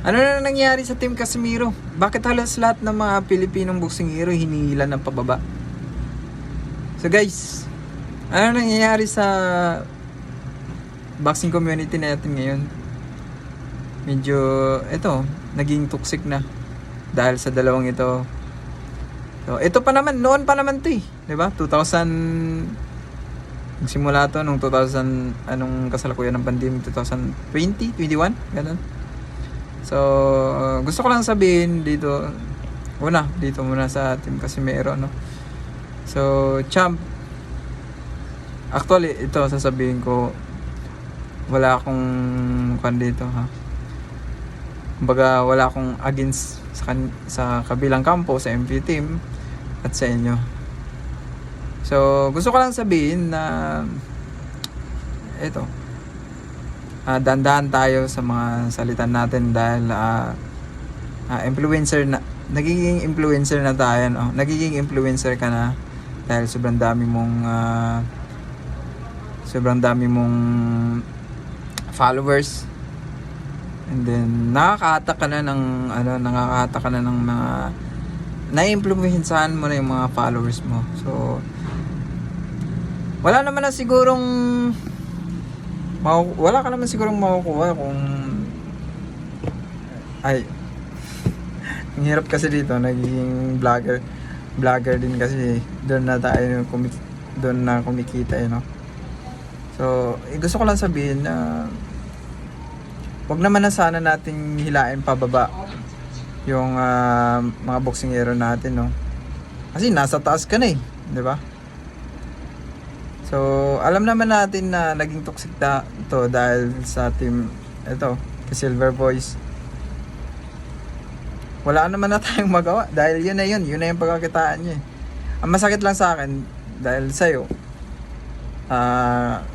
Ano na nangyari sa Team Casimiro? Bakit halos lahat ng mga Pilipinong boxing hero hinihila ng pababa? So guys, ano nangyayari sa boxing community natin ngayon? Medyo, eto, naging toxic na. Dahil sa dalawang ito. So, ito pa naman, noon pa naman to eh. 'Di ba? 2000 Nagsimula to nung 2000 anong kasalukuyan ng pandemic 2020, 21, ganun. So, uh, gusto ko lang sabihin dito una, dito muna sa Team Casimero, no. So, champ Actually, ito sasabihin ko wala akong kwan dito, ha. Kumbaga, wala akong against sa, kan- sa kabilang kampo, sa MP team at sa inyo. So, gusto ko lang sabihin na ito. Ah, dandahan tayo sa mga salitan natin dahil ah, ah, influencer na nagiging influencer na tayo, no? Nagiging influencer ka na dahil sobrang dami mong ah, sobrang dami mong followers. And then nakakahatak ka na ng ano, nakakahatak ka na ng mga na-influensahan mo na yung mga followers mo. So, wala naman na sigurong wala ka naman sigurong makukuha kung ay ang hirap kasi dito nagiging vlogger vlogger din kasi doon na tayo kumik doon na kumikita eh, no? So eh, gusto ko lang sabihin na wag naman na sana nating hilain pababa yung ah, mga boksingero natin no? Kasi nasa taas ka na eh di ba So, alam naman natin na naging toxic na ito dahil sa team, ito, the Silver Boys. Wala naman na tayong magawa dahil yun na yun, yun na yung pagkakitaan niya. eh. Ang masakit lang sa akin, dahil sa'yo, ah,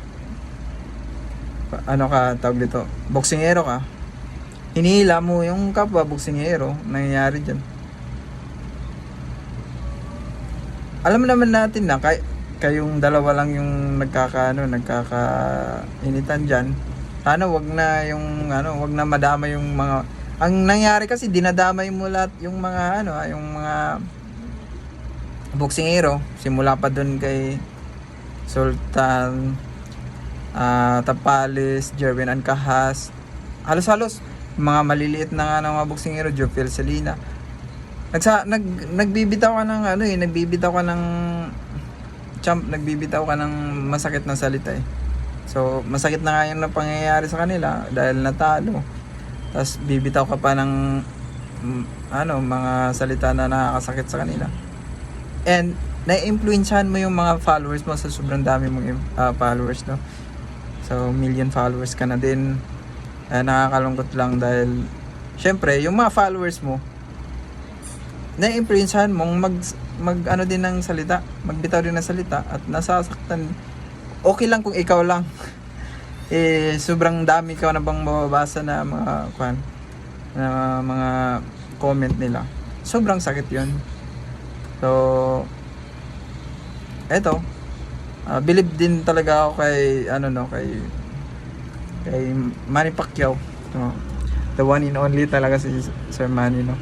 ano ka, tawag dito, boksingero ka, hinihila mo yung kapwa boksingero, nangyayari dyan. Alam naman natin na, kay, kayong dalawa lang yung nagkaka ano, nagkakainitan diyan. Sana wag na yung ano, wag na madama yung mga ang nangyari kasi dinadamay mo lahat yung mga ano, ah, yung mga boksingero simula pa doon kay Sultan ah Tapales, Jerwin Ancahas. Halos-halos mga maliliit na nga ng mga boksingero, Jofel Selina. Nagsa, nag, nagbibitaw ka ng ano eh, nagbibitaw ka ng champ, nagbibitaw ka ng masakit na salita eh. So, masakit na nga yung pangyayari sa kanila dahil natalo. Tapos, bibitaw ka pa ng mm, ano, mga salita na nakakasakit sa kanila. And, na-influensyahan mo yung mga followers mo sa sobrang dami mong uh, followers, no? So, million followers ka na din. Eh, nakakalungkot lang dahil, syempre, yung mga followers mo, na-influensyahan mong mag mag ano din ng salita, magbitaw din ng salita at nasasaktan. Okay lang kung ikaw lang. eh sobrang dami ka na bang mababasa na mga kwan na mga comment nila. Sobrang sakit 'yun. So eto ah, believe din talaga ako kay ano no kay kay Manny Pacquiao. No? The one and only talaga si Sir Manny no.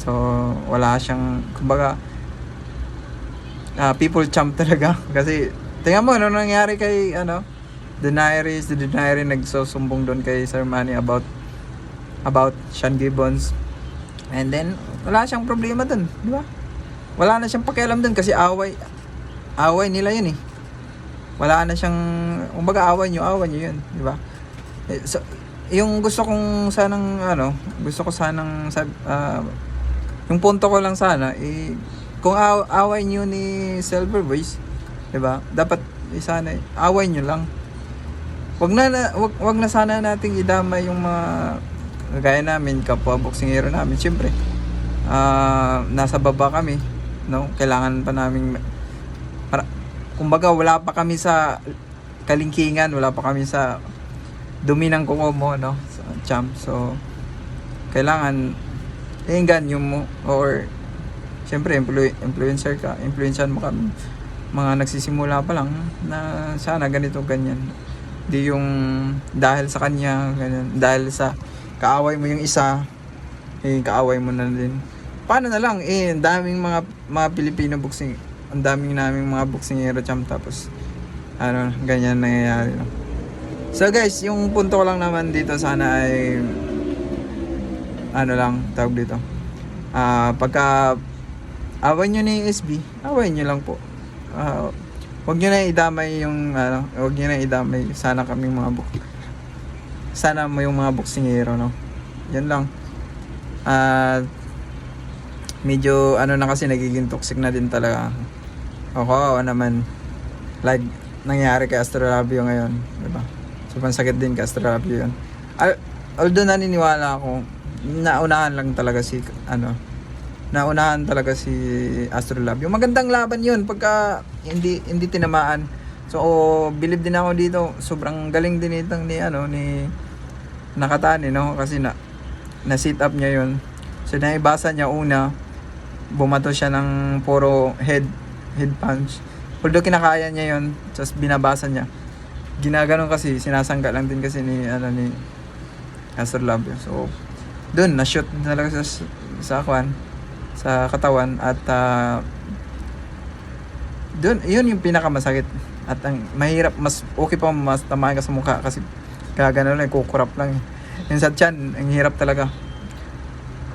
So, wala siyang, kumbaga, ah, people champ talaga. Kasi, tingnan mo, ano nangyari kay, ano, Denairis, the Denairis nagsusumbong doon kay Sir Manny about, about Sean Gibbons. And then, wala siyang problema doon, di ba? Wala na siyang pakialam doon kasi away, away nila yun eh. Wala na siyang, kumbaga away nyo, away nyo yun, di ba? Eh, so, yung gusto kong sanang, ano, gusto ko sanang, ah, yung punto ko lang sana, eh, kung aw- away nyo ni Silver Voice, 'di ba? Dapat eh, sana eh, away nyo lang. Wag na, na wag, wag na sana nating idamay yung mga gaya namin, kapwa boksingero namin. Siyempre, ah nasa baba kami, no? Kailangan pa namin para kumbaga wala pa kami sa kalingkingan, wala pa kami sa dumi ng kuko mo, no? Sa champ. So, kailangan iinganyo mo or syempre influ- influencer ka influensyahan mo kami mga nagsisimula pa lang na sana ganito ganyan di yung dahil sa kanya ganyan, dahil sa kaaway mo yung isa eh kaaway mo na din. Paano na lang eh daming mga mga Pilipino boxing, ang daming naming mga boxingero champ tapos ano, ganyan nangyayari no. So guys, yung punto ko lang naman dito sana ay ano lang tawag dito. Ah, pagka away nyo ni SB, away nyo lang po. Ah, Huwag nyo na idamay yung ano, huwag nyo na idamay sana kaming mga buk sana mo yung mga boksingero no. Yan lang. At medyo ano na kasi nagiging toxic na din talaga. O kawawa naman. Like nangyari kay Astrolabio ngayon, 'di ba? Sobrang sakit din kay Astrolabio 'yun. Al- although naniniwala ako, naunahan lang talaga si ano, naunahan talaga si Astrolab. Yung magandang laban yun pagka hindi hindi tinamaan. So believe din ako dito, sobrang galing din itong ni ano ni Nakatani no kasi na na sit up niya yun. So naibasa niya una bumato siya ng puro head head punch. Although kinakaya niya yun, just binabasa niya. Ginaganon kasi, sinasangga lang din kasi ni, ano, ni Astrolab. So, dun, na-shoot talaga sa, sa kwan, sa katawan at uh, doon yun yung pinakamasakit. At ang mahirap mas okay pa mas tamaan ka sa mukha kasi gagano lang kukurap lang eh. yung sa tiyan ang hirap talaga.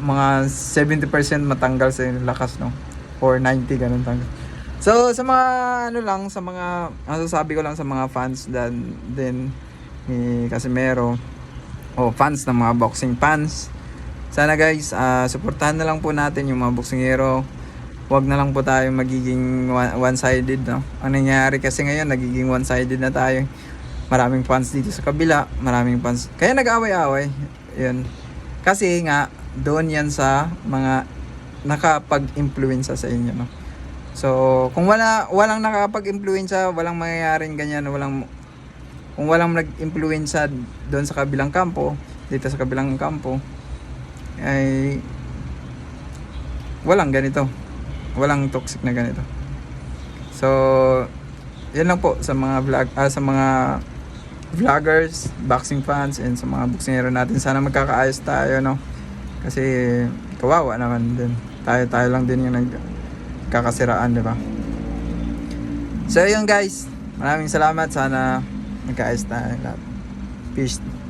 Mga 70% matanggal sa lakas no? Or 90 ganun tanggal. So sa mga ano lang sa mga masasabi ko lang sa mga fans dan din ni Casimero o fans ng mga boxing fans sana guys, ah, suportahan na lang po natin yung mga boksingero. Huwag na lang po tayo magiging one- one-sided. No? Ang nangyayari kasi ngayon, nagiging one-sided na tayo. Maraming fans dito sa kabila, maraming fans. Kaya nag-away-away. Yun. Kasi nga, doon yan sa mga nakapag-influensya sa inyo. No? So, kung wala walang nakapag-influensya, walang mangyayaring ganyan, walang kung walang nag-influensya doon sa kabilang kampo, dito sa kabilang kampo, ay walang ganito. Walang toxic na ganito. So, yan lang po sa mga vlog ah, sa mga vloggers, boxing fans and sa mga boksingero natin. Sana magkakaayos tayo, no? Kasi kawawa naman din. Tayo tayo lang din yung nagkakasiraan, di ba? So, yun guys. Maraming salamat. Sana magkaayos tayo lahat. Peace.